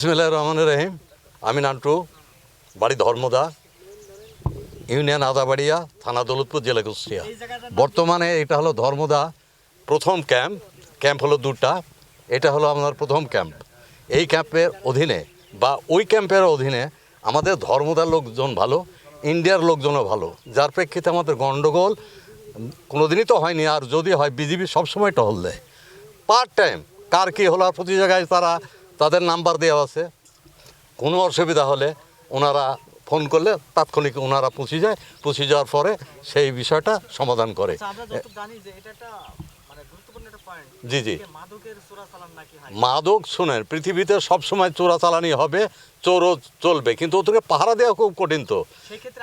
বিসমিল্লাহ রহমান রহিম। আমি নান্টু, বাড়ি ধর্মদা, ইউনিয়ন আদাবাড়িয়া, থানা দৌলতপুর, জেলা কুষ্টিয়া। বর্তমানে এটা হলো ধর্মদা প্রথম ক্যাম্প। ক্যাম্প হলো দুটা। এটা হলো আমার প্রথম ক্যাম্প। এই ক্যাম্পের অধীনে বা ওই ক্যাম্পের অধীনে আমাদের ধর্মদার লোকজন ভালো, ইন্ডিয়ার লোকজনও ভালো। যার প্রেক্ষিতে আমাদের গণ্ডগোল কোনোদিনই তো হয়নি, আর যদি হয় বিজেপি সবসময় টহল দেয়। পার্ট টাইম কার কী হলো, আর প্রতি জায়গায় তারা তাদের নাম্বার দেওয়া আছে। কোনো অসুবিধা হলে ওনারা ফোন করলে তাৎক্ষণিক ওনারা পৌঁছে যায়। পৌঁছে যাওয়ার পরে সেই বিষয়টা সমাধান করে। আচ্ছা, মানে জি জি। মাদক শুনেন পৃথিবীতে সবসময় চোরাচালানি হবে চোরও চলবে। কিন্তু ওদেরকে পাহারা দেওয়া খুব কঠিন তো।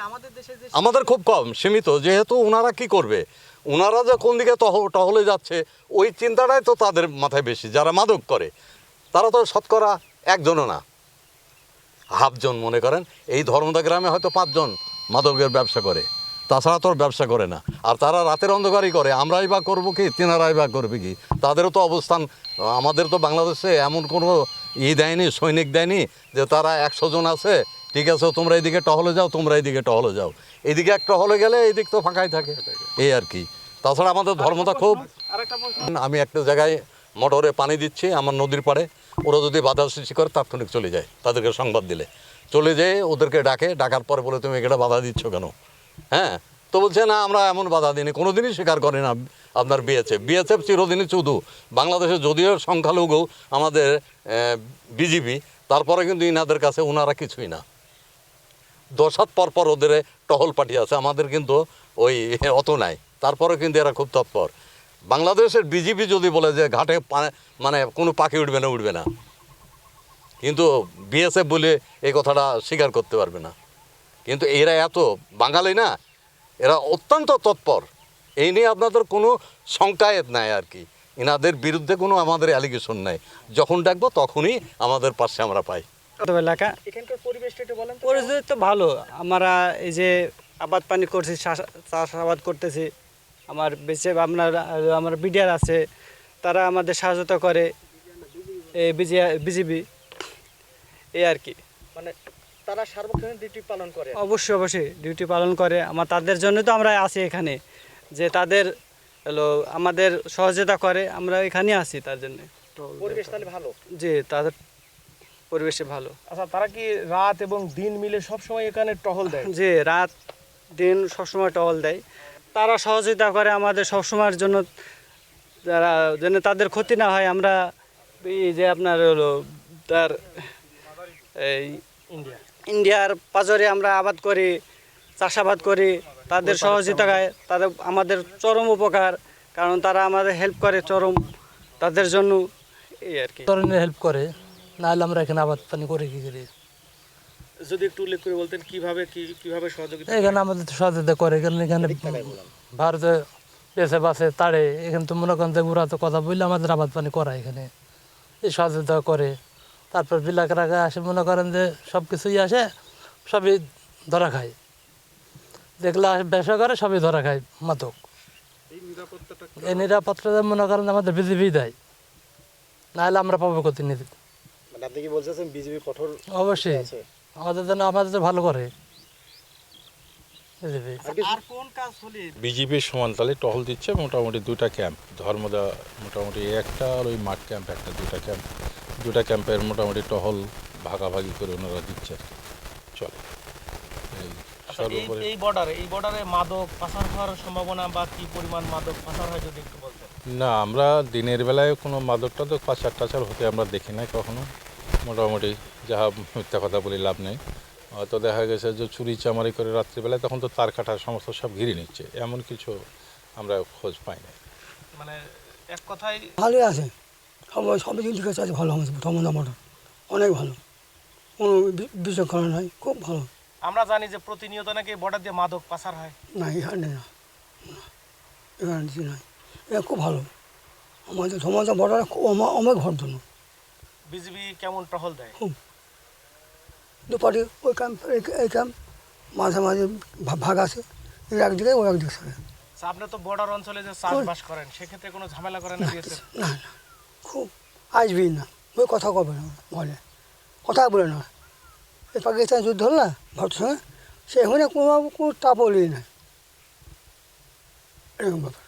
আমাদের দেশে যে আমাদের খুব কম সীমিত। যেহেতু ওনারা কি করবে? ওনারা যে কোন দিকে টহ টহলে যাচ্ছে ওই চিন্তাটাই তো তাদের মাথায় বেশি যারা মাদক করে। তারা তো শতকরা একজনও না। হাফজন মনে করেন এই ধর্মদা গ্রামে হয়তো পাঁচজন মাদকের ব্যবসা করে। তাছাড়া তোর ব্যবসা করে না। আর তারা রাতের অন্ধকারই করে। আমরাই বা করব কি তেনারাই বা করবে কি? তাদেরও তো অবস্থান আমাদের তো বাংলাদেশে এমন কোনো ই দেয়নি সৈনিক দেয়নি যে তারা একশো জন আছে ঠিক আছে তোমরা এইদিকে টহলে যাও তোমরা এইদিকে টহলে যাও। এইদিকে এক টহলে গেলে এইদিক তো ফাঁকাই থাকে। এই আর কি। তাছাড়া আমাদের ধর্মটা খুব আমি একটা জায়গায় মোটরে পানি দিচ্ছি, আমার নদীর পাড়ে। ওরা যদি বাধা সৃষ্টি করে, তাৎক্ষণিক চলে যায়, তাদেরকে সংবাদ দিলে। চলে যেয়ে ওদেরকে ডাকে, ডাকার পরে বলে, তুমি এটা বাধা দিচ্ছ কেন? হ্যাঁ? তো বলছে, না, আমরা এমন বাধা দিইনি কোনো দিনই স্বীকার করে না আপনার বিএসএফ বিএসএফ চিরদিনই চুদু বাংলাদেশে, যদিও সংখ্যালঘু আমাদের বিজিবি, তারপরে কিন্তু ইনাদের কাছে ওনারা কিছুই না। দশ হাত পর পর ওদের টহল পার্টি আছে, আমাদের কিন্তু ওই অত নাই। তারপরে কিন্তু এরা খুব তৎপর। বাংলাদেশের বিজেপি যদি বলে যে ঘাটে মানে কোনো পাখি উঠবে না উঠবে না। কিন্তু বিএসএফ বলে এই কথাটা স্বীকার করতে পারবে না। কিন্তু এরা এত বাঙালি না এরা অত্যন্ত তৎপর। এই নিয়ে আপনাদের কোনো শঙ্কায়ত নাই আর কি। এনাদের বিরুদ্ধে কোনো আমাদের অ্যালিগেশন নাই। যখন ডাকবো তখনই আমাদের পাশে আমরা পাই। এলাকা। এখানকার পরিবেশটা একটু বলেন তো। পরিস্থিতি তো ভালো। আমরা এই যে আবাদ পানি করছি চাষ- চাষাবাদ করতেছি। আমার বেশি আপনার আমার বিডিআর আছে তারা আমাদের সাহায্যতা করে এই বিজিবি এই আর কি। মানে তারা সার্বক্ষণিক ডিউটি পালন করে। অবশ্যই অবশ্যই ডিউটি পালন করে। আমার তাদের জন্য তো আমরা আছি এখানে যে তাদের হলো আমাদের সহযোগিতা করে আমরা এখানে আছি তার জন্য। পরিবেশ তাহলে ভালো? জি তাদের পরিবেশে ভালো। আচ্ছা তারা কি রাত এবং দিন মিলে সব সময় এখানে টহল দেয়? যে রাত দিন সবসময় টহল দেয়। তারা সহযোগিতা করে আমাদের সবসময়ের জন্য যারা যেন তাদের ক্ষতি না হয় আমরা এই যে আপনার হলো তার এই ইন্ডিয়া। ইন্ডিয়ার পাজরে আমরা আবাদ করি চাষাবাদ করি তাদের সহযোগিতা সহযোগিতায় তাদের আমাদের চরম উপকার কারণ তারা আমাদের হেল্প করে চরম তাদের জন্য এই আর কি। ধরনের হেল্প করে নাহলে আমরা এখানে আবাদ পানি করে কি করি? যদি একটু উল্লেখ করে বলতেন কীভাবে কি কীভাবে সহযোগিতা এখানে আমাদের তো সহযোগিতা করে এখানে এখানে ভারতে পেছে বাসে তাড়ে এখানে তো মনে করেন যে ওরা তো কথা বললে আমাদের আবাদ পানি করা এখানে। এই সহযোগিতা করে। তারপর বিলাকের আগে আসে মনে করেন যে সব কিছুই আসে সবই ধরা খায়। যেগুলো আসে ব্যবসা করে সবই ধরা খায় মাদক। এই নিরাপত্তা মনে করেন আমাদের বিজেপি দেয়। নাহলে আমরা পাবো নিতে মানে আপনি কি বলছেন বিজেপি কঠোর অবশ্যই। আমাদের জন্য আমাদের ভালো করে। বিজেপি আর কোন কাজ হলে? বিজেপির সমানতালে টহল দিচ্ছে মোটামুটি দুটা ক্যাম্প। ধর্মদা মোটামুটি একটা আর ওই মাঠ ক্যাম্প একটা দুটা ক্যাম্প। দুটা ক্যাম্পের মোটামুটি টহল ভাগাভাগি করে ওনারা দিচ্ছে আর কি। চলে। এই সর্বোপরি এই বর্ডারে এই বর্ডারে মাদক পাচার হওয়ার সম্ভাবনা বা কি পরিমাণ মাদক পাচার হয় যদি একটু বলতেন? না আমরা দিনের বেলায় কোনো মাদক টাদক পাচার টাচার হতে আমরা দেখি নাই কখনো। মোটামুটি যাহা মিথ্যা কথা বলে লাভ নেই। হয়তো দেখা গেছে যে চুরি চামারি করে রাত্রিবেলায় তখন তো তার কাটা সমস্ত সব ঘিরে নিচ্ছে। এমন কিছু আমরা খোঁজ পাই না মানে এক কথায় ভালোই আছে। সব সব কিছু ঠিক আছে ভালো আমাদের ধর্মদা মোটর অনেক ভালো। কোনো বিচক্ষণ নয় খুব ভালো। আমরা জানি যে প্রতিনিয়ত নাকি বর্ডার দিয়ে মাদক পাচার হয়। না এখানে না। না, এখানে নাই। এটা খুব ভালো। আমাদের ধর্মদা বর্ডার খুব অনেক ঘর জন্য বিজিবি কেমন টহল দেয়? দুপাটি ওই ক্যাম্প এই- ক্যাম্প মাঝে মাঝে ভাগ আছে একদিকে ওই একদিকে সরে। আচ্ছা, আপনি তো বর্ডার অঞ্চলে যে চাষবাস করেন সেক্ষেত্রে কোনো ঝামেলা করেন না না না না খুব আসবি না। ওই কথা কবে না বলে। কথা বলে না। এই পাকিস্তান যুদ্ধ হল না ভারতের সঙ্গে? সে এখানে কোনো কোনো টাপলই নাই এরকম ব্যাপার।